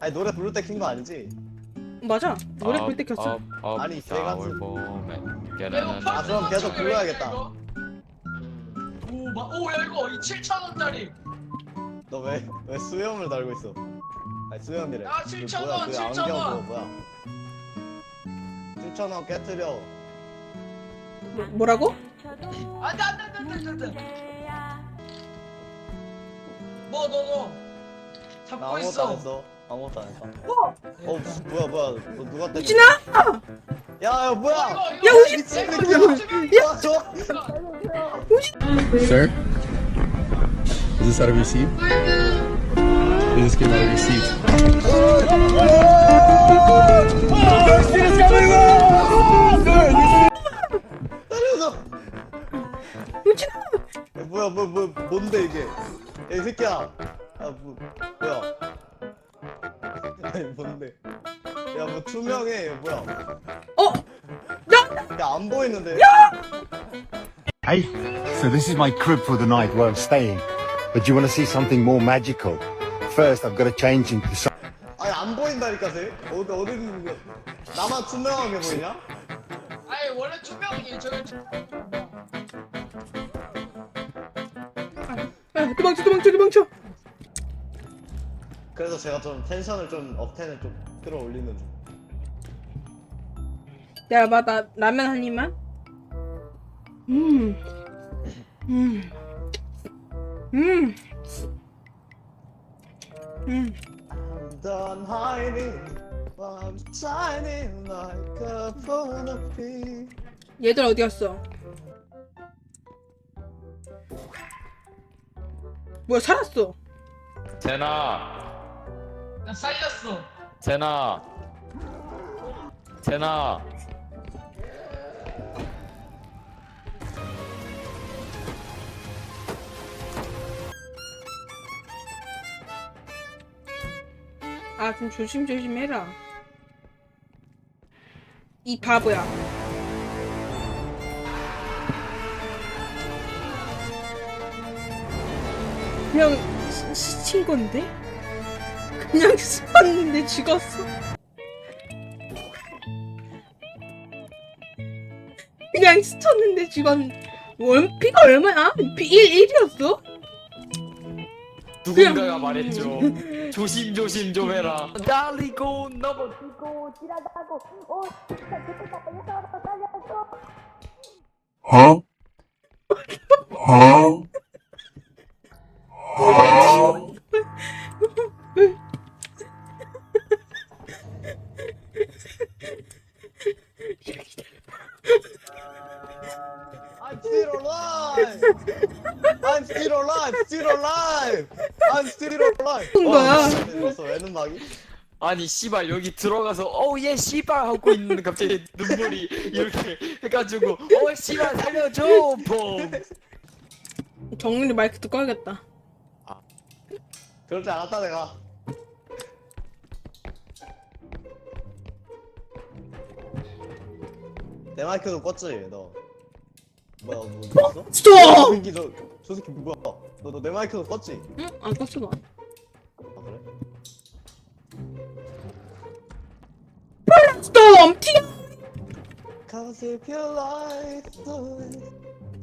아니 노래 부를 때 킨 거 아니지? 맞아. 노래 부를 때 켰어. 아니, 걔가 올 봄에 아, 그럼 계속 불러야겠다. 오마 오야 이거 이 7천 원짜리. 너 왜 왜 수염을 달고 있어? 아니 수염이래. 아, 그 7,000 뭐야, 원, 그7,000 안경 원. 그거 뭐야? 7천 원 깨뜨려. 뭐, 뭐라고? 안돼 안돼 안돼 안돼 안돼. 뭐너 너. 나 잡고 아무것도 안 있어. 했어. 아무것도 안 했어. 어 뭐야 뭐야 너 누가 때려? 우진아! 야 야 뭐야? 야, 우진! 미친 야! 우진! 야 저. Sir? Is this out of receipt? Is this came out of receipt? 때려줘. 우진아! 야, 뭐야 뭐뭐 뭔데 이게? 야, 이 새끼야. 아뭐 뭐야? 아니 뭔데? 야 뭐 투명해. 야, 뭐야? 어! 야! 야안 보이는데? Hey, so this is my crib for the night where I'm staying. But you want to see something more magical? First, I've got to change into some. 아니 안 보인다니까 쟤. 어디 어디 있는 거? 나만 투명하게 보이냐? 아니 원래 투명이 저기 야, 도망쳐, 도망쳐, 도망쳐. 그래서 제가 좀 텐션을 좀 억텐을 좀 끌어올리는 중. 야, 봐, 나 라면 한 입만. 음. 음. 음. 음. I'm done hiding. I'm shining like a butterfly. 얘들 어디 갔어? 뭐야, 살았어. 제나 나 살렸어. 제나 제나 아, 좀 조심조심 해라. 이 바보야. 그냥 시- 시친 건데? 그냥 스쳤는데 죽었어. 그냥 스쳤는데 죽었. 원피가 얼마야? 피 1, 1이었어? 누군가가 그냥- 말했죠 조심조심 좀 해라 달리고 넘어 Huh? Huh? I'm alive. Still alive. I'm still alive. 한 거야. 그래서 왜는 막이? 아니 씨발 여기 들어가서 어얘 씨발 하고 있는데 갑자기 눈물이 이렇게 해가지고 어 씨발 살려줘 봄 정민이 마이크 도 꺼야겠다. 그럴 줄 알았다 내가. 내 마이크도 껐지 너. 뭐야 뭐 있어? 스톱! 저 새끼 저, 저 새끼 뭐야? 너 너 내 마이크도 껐지? 응? 안 껐어 나. 아 그래? 스톱! 튀어! Cause if you like the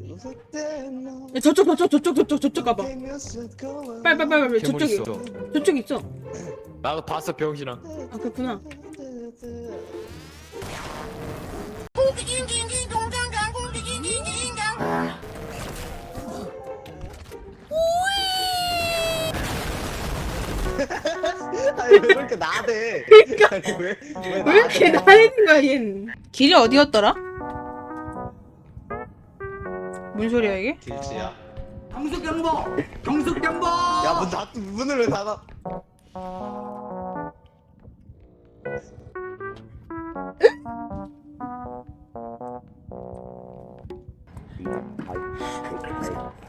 music then no 야, 저쪽 저쪽 저쪽 저쪽 저쪽 가봐. go 빨리 괴물 저쪽에 있어 저쪽 있어. 나도 봤어 병신아 아 그렇구나. 아니 왜 이렇게 나대? 그러니까. 아니 왜? 왜, 왜 이렇게 나대는 거야 얘는? 길이 어디였더라? 뭔 소리야 이게? 길치야. 경숙 경보. 경숙 경보. 야문 닫 문을 왜 닫아?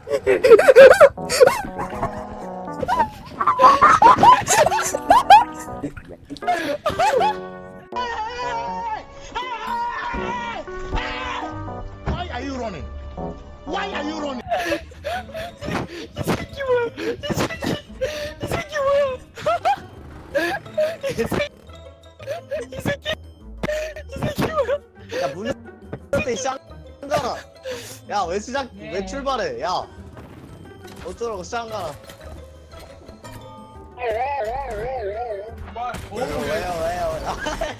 자유로운 이 새끼 뭐야? 이 새끼 이 새끼 뭐야? 이 새끼 이 새끼 이 새끼 뭐야? 야 물려 이 쌍가라 야왜 시작 왜 네. 출발해? 야 어쩌라고 쌍가라 어, 왜요 왜요 왜요 왜요? 아,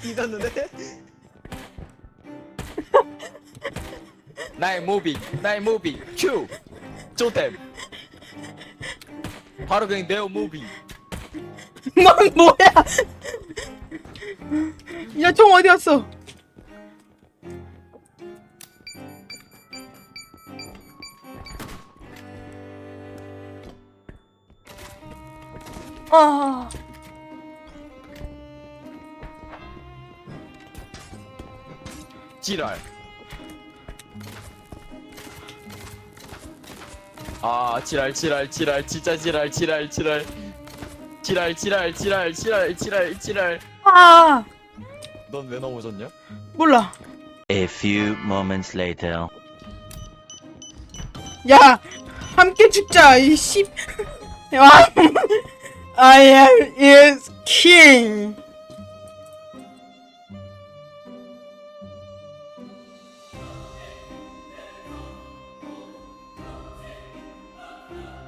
잊었는데? 나의 무비 나의 무비 큐. 쪼댐 바로 그냥 네오 무비. 넌 뭐야? 야, 총 어디 갔어? 아, 지랄 아 지랄 지랄 지랄 진짜 지랄 지랄 지랄 지랄 지랄 지랄 지랄 지랄 지랄 아, 넌 왜 넘어졌냐? 몰라. A few moments later. 야, 함께 죽자, 이 씨. 와, I am is king. Yeah.